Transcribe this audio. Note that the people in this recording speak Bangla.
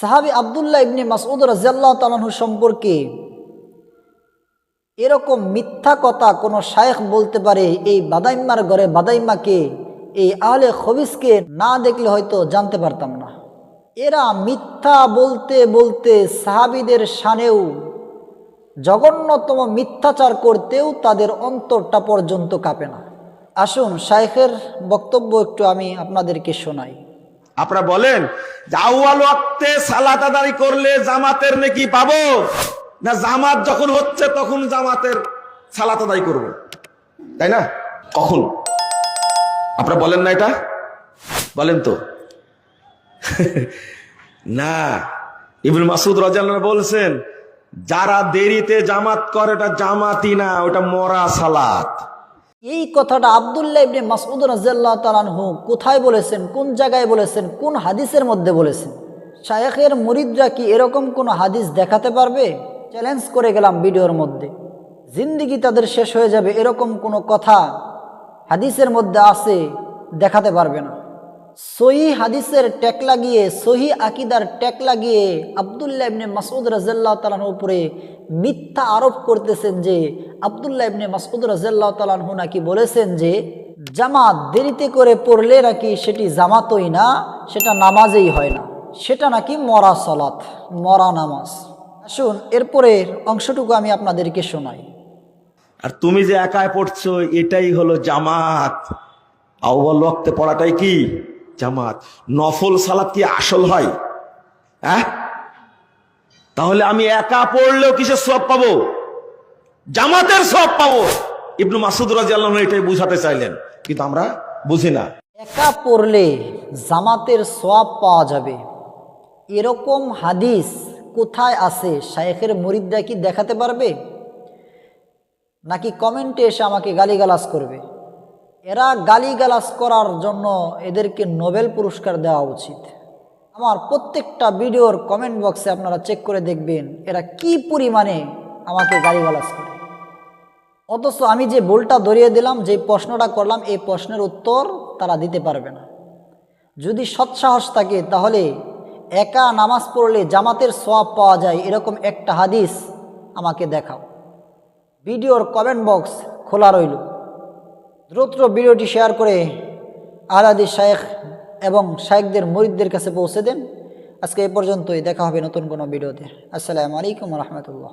সাহাবি আবদুল্লাহ ইবনে মাসউদ রাজিয়াল্লাহ তালাহু সম্পর্কে এরকম মিথ্যা কথা কোনো শায়েখ বলতে পারে, এই বাদাইম্মার ঘরে বাদাইম্মাকে, এই আলে খবিসকে না দেখলে হয়তো জানতে পারতাম না। এরা মিথ্যা বলতে বলতে সাহাবিদের শানেও জঘন্যতম মিথ্যাচার করতেও তাদের অন্তরটা পর্যন্ত কাঁপে না। আসুন, শায়েখের বক্তব্য একটু আমি আপনাদেরকে শোনাই। আপনারা বলেন যে আউয়াল ওয়াক্তে সালাত করলে জামাতের নাকি পাবো? না, জামাত যখন হচ্ছে তখন জামাতের সালাত আদায় করব। তাই না? কখন? আপনারা বলেন না এটা? বলেন তো। না ইবুল মাসুদ রাজাল্লাহ বলছেন, যারা দেরিতে জামাত করে ওটা জামাতি না, ওটা মরা সালাত। এই কথাটা আবদুল্লাহ ইবনে মাসউদ রাজিয়াল্লাহ তালানহু কোথায় বলেছেন? কোন জায়গায় বলেছেন? কোন হাদিসের মধ্যে বলেছেন? শায়েখের মুরিদরা কি এরকম কোনো হাদিস দেখাতে পারবে? চ্যালেঞ্জ করে গেলাম ভিডিওর মধ্যে। জিন্দিগি তাদের শেষ হয়ে যাবে এরকম কোনো কথা হাদিসের মধ্যে আছে, দেখাতে পারবে না। সহি হাদিসের ট্যাক লাগিয়ে, সহি আকিদার ট্যাক লাগিয়ে আবদুল্লাহ ইবনে মাসউদ রাজাল্লাহ তালানোর উপরে মিথ্যা আরোপ করতেছেন যে আবদুল্লাহ ইবনে মাসউদ রাজাল্লাহ তালানহু নাকি বলেছেন যে জামাত দেরিতে করে পড়লে নাকি সেটি জামাতই না, সেটা নামাজেই হয় না। সেটা নাকি মরা সলাত, মরা নামাজ। আসুন এরপরের অংশটুকু আমি আপনাদেরকে শোনাই। আর তুমি যে একাই পড়ছো, এটাই হলো জামাত। আউ্বাল রক্তে পড়াটাই কি? জামাত। নফল সালাত কি আসল হয়? হ্যাঁ? তাহলে আমি একা পড়লেও কিসের সব পাবো? জামাতের সব পাবো? ইবনু মাসুদ রাজি আল্লাহ এটাই বুঝাতে চাইলেন, কিন্তু আমরা বুঝি না। একা পড়লে জামাতের সব পাওয়া যাবে। এরকম হাদিস কোথায় আছে? শায়েখের মুরিদরা কি দেখাতে পারবে? নাকি কমেন্টে এসে আমাকে গালিগালাজ করবে? এরা গালিগালাজ করার জন্য এদেরকে নোবেল পুরস্কার দেওয়া উচিত। আমার প্রত্যেকটা ভিডিওর কমেন্ট বক্সে আপনারা চেক করে দেখবেন এরা কি পরিমাণে আমাকে গালিগালাজ করে। অথচ আমি যে বলটা ধরিয়ে দিলাম, যে প্রশ্নটা করলাম, এই প্রশ্নের উত্তর তারা দিতে পারবে না। যদি সৎসাহস থাকে, তাহলে একা নামাজ পড়লে জামাতের সোয়াব পাওয়া যায়, এরকম একটা হাদিস আমাকে দেখাও। ভিডিওর কমেন্ট বক্স খোলা রইল। দ্রুত ভিডিওটি শেয়ার করে আহলাদি শায়েখ এবং শায়েকদের মরিদদের কাছে পৌঁছে দেন। আজকে এ পর্যন্তই, দেখা হবে নতুন কোনো ভিডিওতে। আসসালামু আলাইকুম রহমতুল্লাহ।